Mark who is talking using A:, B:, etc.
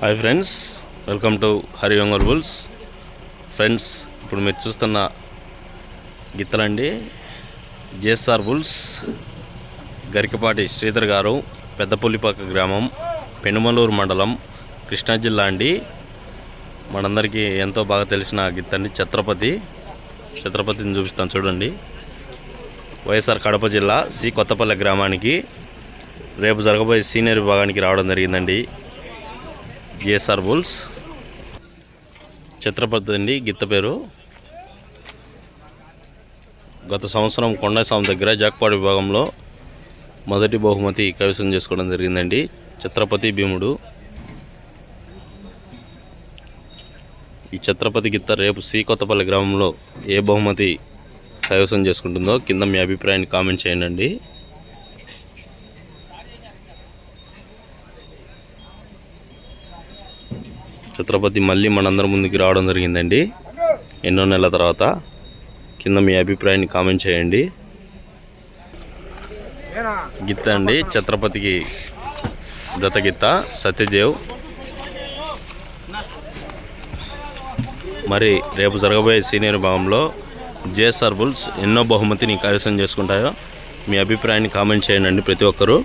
A: Hi friends welcome to Hari bulls friends ఇప్పుడు మీరు చూస్తున్న గిత్తలండి జేఎస్ఆర్ బుల్స్ గరికపాటి శ్రీధర్ గారు పెద్దపుల్లిపాక గ్రామం పెనుమలూరు మండలం కృష్ణా జిల్లా అండి. మనందరికీ ఎంతో బాగా తెలిసిన గిత్తండి ఛత్రపతి. ఛత్రపతిని చూపిస్తాను చూడండి. వైఎస్ఆర్ కడప జిల్లా సి కొత్తపల్లె గ్రామానికి రేపు జరగబోయే సీనియర్ విభాగానికి రావడం జరిగిందండి. GSR bulls. ఛత్రపతి అండి గిత్త పేరు. గత సంవత్సరం కొండస్వామి దగ్గర జాక్పాడు విభాగంలో మొదటి బహుమతి కైవసం చేసుకోవడం జరిగిందండి. ఛత్రపతి భీముడు. ఈ ఛత్రపతి గిత్త రేపు సి కొత్తపల్లి గ్రామంలో ఏ బహుమతి కైవసం చేసుకుంటుందో కింద మీ అభిప్రాయాన్ని కామెంట్ చేయండి. ఛత్రపతి మళ్ళీ మనందరి ముందుకు రావడం జరిగిందండి. ఎన్నో నెలల తర్వాత. కింద మీ అభిప్రాయాన్ని కామెంట్ చేయండి. గిత్త అండి ఛత్రపతికి దత్త సత్యదేవ్. మరి రేపు జరగబోయే సీనియర్ భాగంలో జేఎస్ఆర్ బుల్స్ ఎన్నో బహుమతిని కైవసం చేసుకుంటాయో మీ అభిప్రాయాన్ని కామెంట్ చేయండి ప్రతి ఒక్కరూ.